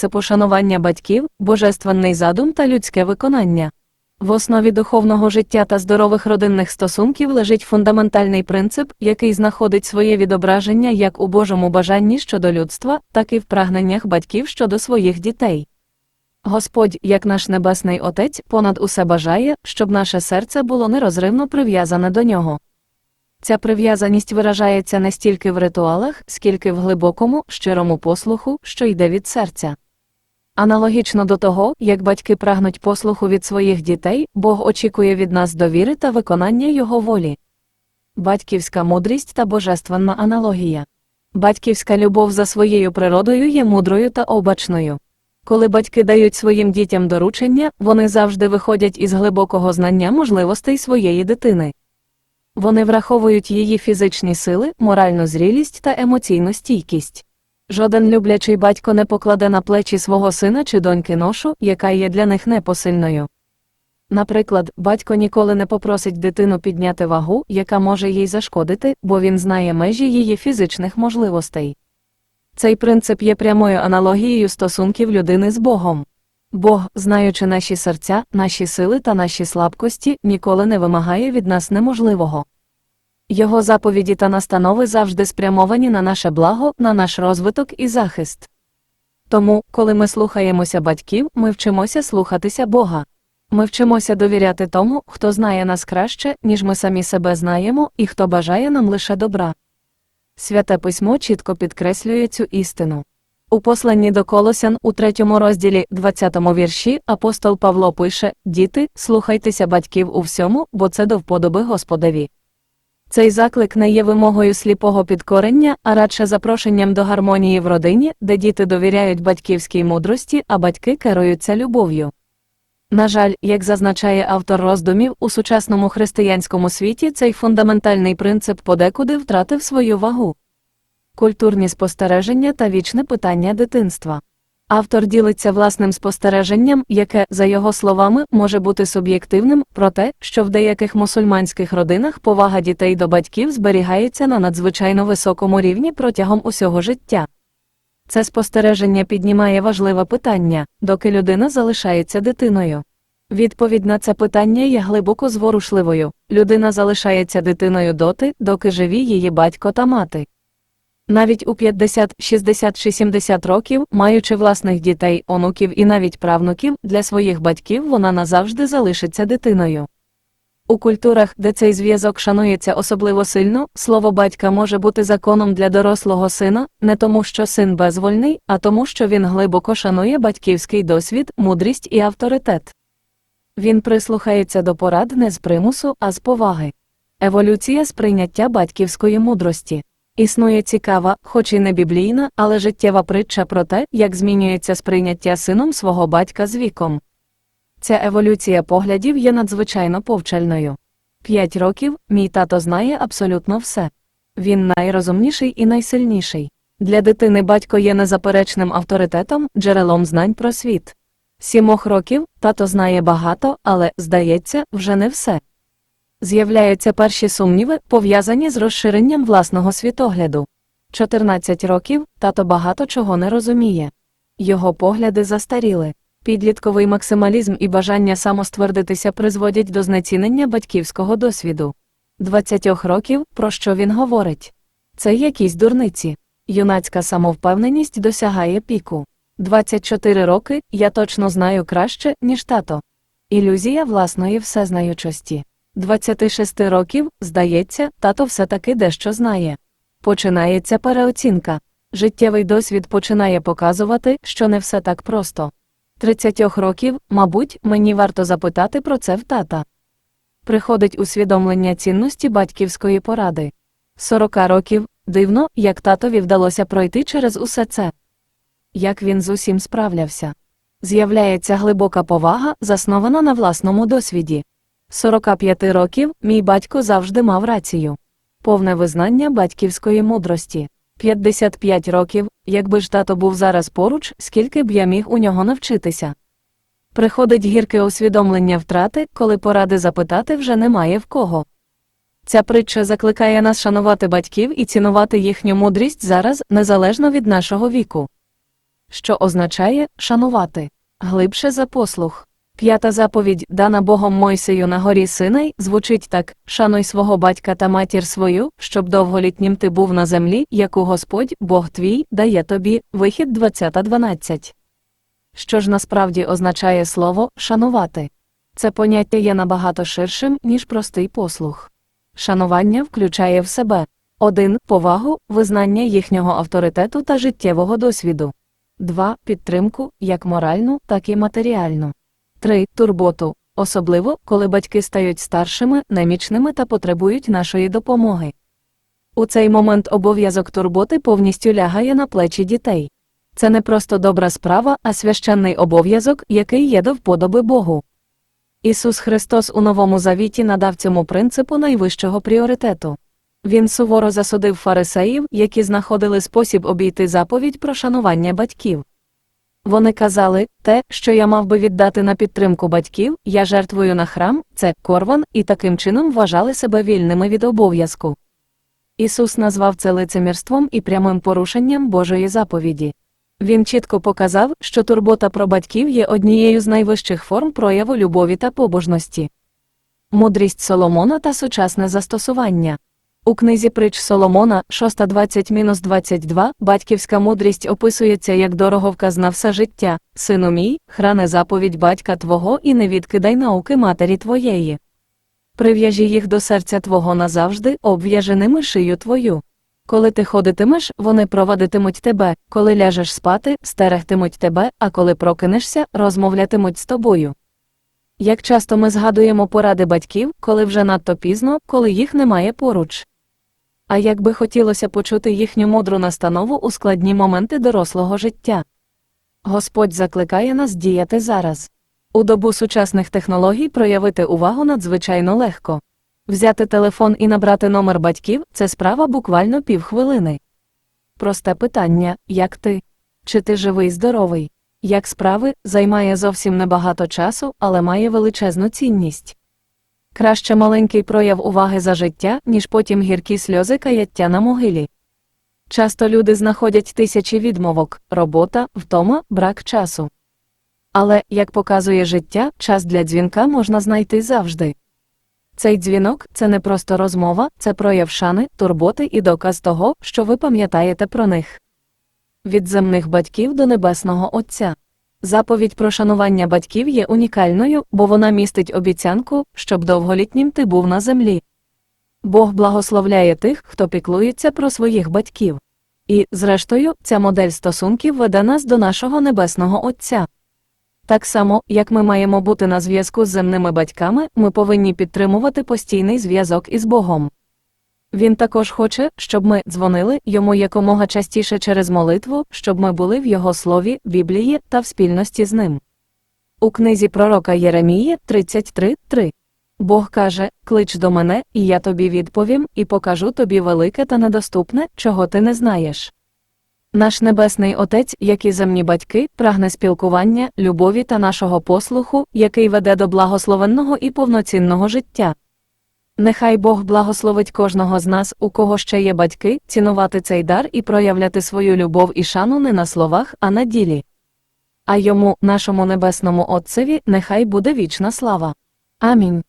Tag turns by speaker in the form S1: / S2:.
S1: це пошанування батьків, божественний задум та людське виконання. В основі духовного життя та здорових родинних стосунків лежить фундаментальний принцип, який знаходить своє відображення як у Божому бажанні щодо людства, так і в прагненнях батьків щодо своїх дітей. Господь, як наш Небесний Отець, понад усе бажає, щоб наше серце було нерозривно прив'язане до нього. Ця прив'язаність виражається не стільки в ритуалах, скільки в глибокому, щирому послуху, що йде від серця. Аналогічно до того, як батьки прагнуть послуху від своїх дітей, Бог очікує від нас довіри та виконання Його волі. Батьківська мудрість та божественна аналогія. Батьківська любов за своєю природою є мудрою та обачною. Коли батьки дають своїм дітям доручення, вони завжди виходять із глибокого знання можливостей своєї дитини. Вони враховують її фізичні сили, моральну зрілість та емоційну стійкість. Жоден люблячий батько не покладе на плечі свого сина чи доньки ношу, яка є для них непосильною. Наприклад, батько ніколи не попросить дитину підняти вагу, яка може їй зашкодити, бо він знає межі її фізичних можливостей. Цей принцип є прямою аналогією стосунків людини з Богом. Бог, знаючи наші серця, наші сили та наші слабкості, ніколи не вимагає від нас неможливого. Його заповіді та настанови завжди спрямовані на наше благо, на наш розвиток і захист. Тому, коли ми слухаємося батьків, ми вчимося слухатися Бога. Ми вчимося довіряти тому, хто знає нас краще, ніж ми самі себе знаємо, і хто бажає нам лише добра. Святе письмо чітко підкреслює цю істину. У посланні до Колосян у третьому розділі, 20 вірші, апостол Павло пише: Діти, слухайтеся батьків у всьому, бо це до вподоби Господеві. Цей заклик не є вимогою сліпого підкорення, а радше запрошенням до гармонії в родині, де діти довіряють батьківській мудрості, а батьки керуються любов'ю. На жаль, як зазначає автор роздумів, у сучасному християнському світі цей фундаментальний принцип подекуди втратив свою вагу. Культурні спостереження та вічне питання дитинства. Автор ділиться власним спостереженням, яке, за його словами, може бути суб'єктивним, про те, що в деяких мусульманських родинах повага дітей до батьків зберігається на надзвичайно високому рівні протягом усього життя. Це спостереження піднімає важливе питання, доки людина залишається дитиною. Відповідь на це питання є глибоко зворушливою людина залишається дитиною доти, доки живі її батько та мати. Навіть у 50, 60 чи 70 років, маючи власних дітей, онуків і навіть правнуків, для своїх батьків вона назавжди залишиться дитиною. У культурах, де цей зв'язок шанується особливо сильно, слово батька може бути законом для дорослого сина, не тому, що син безвольний, а тому, що він глибоко шанує батьківський досвід, мудрість і авторитет. Він прислухається до порад не з примусу, а з поваги. Еволюція сприйняття батьківської мудрості. Існує цікава, хоч і не біблійна, але життєва притча про те, як змінюється сприйняття сином свого батька з віком. Ця еволюція поглядів є надзвичайно повчальною. П'ять років мій тато знає абсолютно все. Він найрозумніший і найсильніший. Для дитини батько є незаперечним авторитетом, джерелом знань про світ. Сімох років тато знає багато, але, здається, вже не все. З'являються перші сумніви, пов'язані з розширенням власного світогляду. 14 років тато багато чого не розуміє. Його погляди застаріли. Підлітковий максималізм і бажання самоствердитися призводять до знецінення батьківського досвіду. 20 років, про що він говорить? Це якісь дурниці. Юнацька самовпевненість досягає піку. 24 роки я точно знаю краще, ніж тато. Ілюзія власної всезнаючості. 26 років, здається, тато все-таки дещо знає. Починається переоцінка. Життєвий досвід починає показувати, що не все так просто. 30 років, мабуть, мені варто запитати про це в тата. Приходить усвідомлення цінності батьківської поради. 40 років дивно, як татові вдалося пройти через усе це. Як він з усім справлявся. З'являється глибока повага, заснована на власному досвіді. 45 років мій батько завжди мав рацію. Повне визнання батьківської мудрості. 55 років, якби ж тато був зараз поруч, скільки б я міг у нього навчитися. Приходить гірке усвідомлення втрати, коли поради запитати вже немає в кого. Ця притча закликає нас шанувати батьків і цінувати їхню мудрість зараз, незалежно від нашого віку. що означає шанувати, глибше за послух. П'ята заповідь, дана Богом Мойсею на горі Синай, звучить так: шануй свого батька та матір свою, щоб довголітнім ти був на землі, яку Господь, Бог твій, дає тобі. Вихід 20.12. Що ж насправді означає слово шанувати? Це поняття є набагато ширшим, ніж простий послух. Шанування включає в себе 1. Повагу, визнання їхнього авторитету та життєвого досвіду. 2. Підтримку, як моральну, так і матеріальну. 3. Турботу, особливо, коли батьки стають старшими, немічними та потребують нашої допомоги. У цей момент обов'язок турботи повністю лягає на плечі дітей. Це не просто добра справа, а священний обов'язок, який є до вподоби Богу. Ісус Христос у Новому Завіті надав цьому принципу найвищого пріоритету. Він суворо засудив фарисеїв, які знаходили спосіб обійти заповідь про шанування батьків. Вони казали, те, що я мав би віддати на підтримку батьків, я жертвую на храм, це корван, і таким чином вважали себе вільними від обов'язку. Ісус назвав це лицемірством і прямим порушенням Божої заповіді. Він чітко показав, що турбота про батьків є однією з найвищих форм прояву любові та побожності. Мудрість Соломона та сучасне застосування. У книзі притч Соломона 6.20-22 батьківська мудрість описується як дороговказна все життя, сину мій, хране заповідь батька твого і не відкидай науки матері твоєї. Прив'яжи їх до серця твого назавжди, обв'яжи ними шию твою. Коли ти ходитимеш, вони провадитимуть тебе, коли ляжеш спати, стерегтимуть тебе, а коли прокинешся, розмовлятимуть з тобою. Як часто ми згадуємо поради батьків, коли вже надто пізно, коли їх немає поруч. А як би хотілося почути їхню мудру настанову у складні моменти дорослого життя. Господь закликає нас діяти зараз. У добу сучасних технологій проявити увагу надзвичайно легко. Взяти телефон і набрати номер батьків це справа буквально півхвилини. Просте питання як ти? Чи ти живий здоровий? Як справи, займає зовсім небагато часу, але має величезну цінність. Краще маленький прояв уваги за життя, ніж потім гіркі сльози каяття на могилі. Часто люди знаходять тисячі відмовок, робота, втома, брак часу. Але, як показує життя, час для дзвінка можна знайти завжди. Цей дзвінок це не просто розмова, це прояв шани, турботи і доказ того, що ви пам'ятаєте про них. Від земних батьків до небесного Отця. Заповідь про шанування батьків є унікальною, бо вона містить обіцянку, щоб довголітнім ти був на землі. Бог благословляє тих, хто піклується про своїх батьків. І, зрештою, ця модель стосунків веде нас до нашого небесного Отця. Так само, як ми маємо бути на зв'язку з земними батьками, ми повинні підтримувати постійний зв'язок із Богом. Він також хоче, щоб ми дзвонили йому якомога частіше через молитву, щоб ми були в Його слові, Біблії та в спільності з ним. У книзі пророка Єремії 33.3 Бог каже: Клич до мене, і я тобі відповім, і покажу тобі велике та недоступне, чого ти не знаєш. Наш Небесний Отець, як і земні батьки, прагне спілкування, любові та нашого послуху, який веде до благословенного і повноцінного життя. Нехай Бог благословить кожного з нас, у кого ще є батьки, цінувати цей дар і проявляти свою любов і шану не на словах, а на ділі. А йому, нашому небесному Отцеві, нехай буде вічна слава. Амінь.